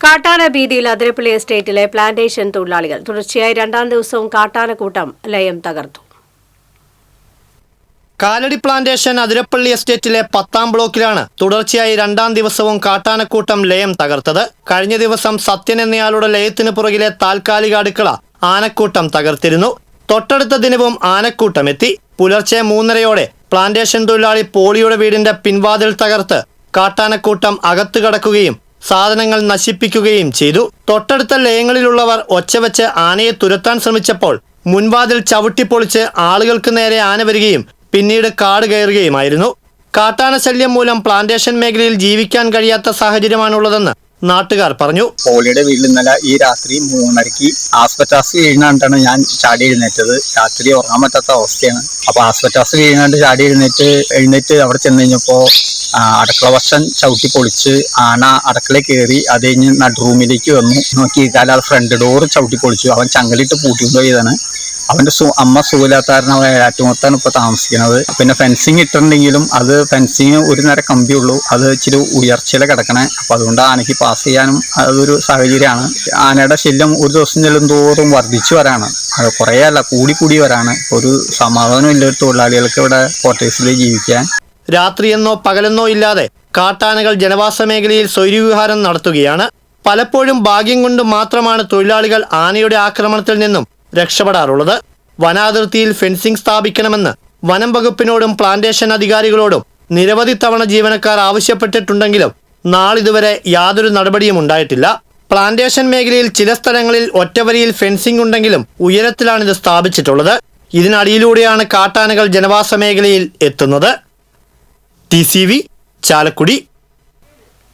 കാട്ടാന ഭീതിയിൽ അതിരപ്പള്ളി എസ്റ്റേറ്റിലെ പ്ലാന്റേഷൻ തൊഴിലാളികൾ തുടർച്ചയായി രണ്ടാം ദിവസവും കാട്ടാനക്കൂട്ടം ലയം തകർത്തു. കാലടി പ്ലാന്റേഷൻ അതിരപ്പള്ളി എസ്റ്റേറ്റിലെ പത്താം ബ്ലോക്കിലാണ് തുടർച്ചയായി രണ്ടാം ദിവസവും കാട്ടാനക്കൂട്ടം ലയം തകർത്തത്. കഴിഞ്ഞ ദിവസം സത്യൻ എന്നയാളുടെ ലയത്തിന് പുറകിലെ താൽക്കാലിക അടുക്കള ആനക്കൂട്ടം തകർത്തിരുന്നു. തൊട്ടടുത്ത ദിനവും ആനക്കൂട്ടം എത്തി പുലർച്ചെ മൂന്നരയോടെ പ്ലാന്റേഷൻ തൊഴിലാളി പോളിയുടെ വീടിന്റെ പിൻവാതിൽ തകർത്ത് കാട്ടാനക്കൂട്ടം അകത്തു കടക്കുകയും സാധനങ്ങൾ നശിപ്പിക്കുകയും ചെയ്തു. തൊട്ടടുത്ത ലയങ്ങളിലുള്ളവർ ഒച്ചവെച്ച് ആനയെ തുരത്താൻ ശ്രമിച്ചപ്പോൾ മുൻവാതിൽ ചവിട്ടിപ്പൊളിച്ച് ആളുകൾക്ക് നേരെ ആന വരികയും പിന്നീട് കാട് കയറുകയുമായിരുന്നു. കാട്ടാന ശല്യം മൂലം പ്ലാന്റേഷൻ മേഖലയിൽ ജീവിക്കാൻ കഴിയാത്ത സാഹചര്യമാണുള്ളതെന്ന് നാട്ടുകാർ പറഞ്ഞു. പോളിയുടെ വീട്ടിൽ ഇന്നലെ ഈ രാത്രി മൂന്നരയ്ക്ക് ആസ്പെറ്റാസ് വീഴുന്നാണ്ടാണ് ഞാൻ ചാടി എഴുന്നേറ്റത്. രാത്രി ഉറങ്ങാൻ പറ്റാത്ത അവസ്ഥയാണ്. അപ്പൊ ആസ്പെറ്റാസ് വീഴുന്നാണ്ട് ചാടി എഴുന്നേറ്റ് എഴുന്നേറ്റ് അവിടെ ചെന്ന് കഴിഞ്ഞപ്പോ അടുക്കള വശം ചവിട്ടി പൊളിച്ച് ആന അടുക്കള കയറി അത് കഴിഞ്ഞ് നടുറൂമിലേക്ക് വന്നു. നോക്കി കാലം ഫ്രണ്ട് ഡോർ ചവിട്ടി പൊളിച്ചു. അവൻ ചങ്ങലിട്ട് പൂട്ടിക്കൊണ്ടുപോയതാണ് അവന്റെ സു അമ്മ സുഖമില്ലാത്ത കാരണം അവൻ ഏറ്റുമുത്താണ് ഇപ്പൊ താമസിക്കുന്നത്. പിന്നെ ഫെൻസിങ് ഇട്ടിട്ടുണ്ടെങ്കിലും അത് ഫെൻസിങ് ഒരു നേരം കമ്പിയുള്ളൂ അത് ഇച്ചിരി ഉയർച്ചയിൽ കിടക്കണേ. അപ്പം അതുകൊണ്ട് ആനയ്ക്ക് പാസ് ചെയ്യാനും അതൊരു സാഹചര്യമാണ്. ആനയുടെ ശല്യം ഒരു ദിവസം ചെല്ലും തോറും വർദ്ധിച്ചു വരാണ്. അത് കുറേ അല്ല കൂടി കൂടി വരാണ്. ഒരു സമാധാനം ഇല്ല തൊഴിലാളികൾക്ക് ഇവിടെ ക്വാർട്ടേഴ്സിൽ ജീവിക്കാൻ. രാത്രിയെന്നോ പകലെന്നോ ഇല്ലാതെ കാട്ടാനകൾ ജനവാസ മേഖലയിൽ സ്വൈര്യവിഹാരം നടത്തുകയാണ്. പലപ്പോഴും ഭാഗ്യം കൊണ്ട് മാത്രമാണ് തൊഴിലാളികൾ ആനയുടെ ആക്രമണത്തിൽ നിന്നും രക്ഷപ്പെടാറുള്ളത്. വനാതിർത്തിയിൽ ഫെൻസിംഗ് സ്ഥാപിക്കണമെന്ന് വനം വകുപ്പിനോടും പ്ലാന്റേഷൻ അധികാരികളോടും നിരവധി തവണ ജീവനക്കാർ ആവശ്യപ്പെട്ടിട്ടുണ്ടെങ്കിലും നാളിതുവരെ യാതൊരു നടപടിയും ഉണ്ടായിട്ടില്ല. പ്ലാന്റേഷൻ മേഖലയിൽ ചില സ്ഥലങ്ങളിൽ ഒറ്റവരിയിൽ ഫെൻസിംഗ് ഉണ്ടെങ്കിലും ഉയരത്തിലാണിത് സ്ഥാപിച്ചിട്ടുള്ളത്. ഇതിനടിയിലൂടെയാണ് കാട്ടാനകൾ ജനവാസ മേഖലയിൽ എത്തുന്നത്. ടി ചാലക്കുടി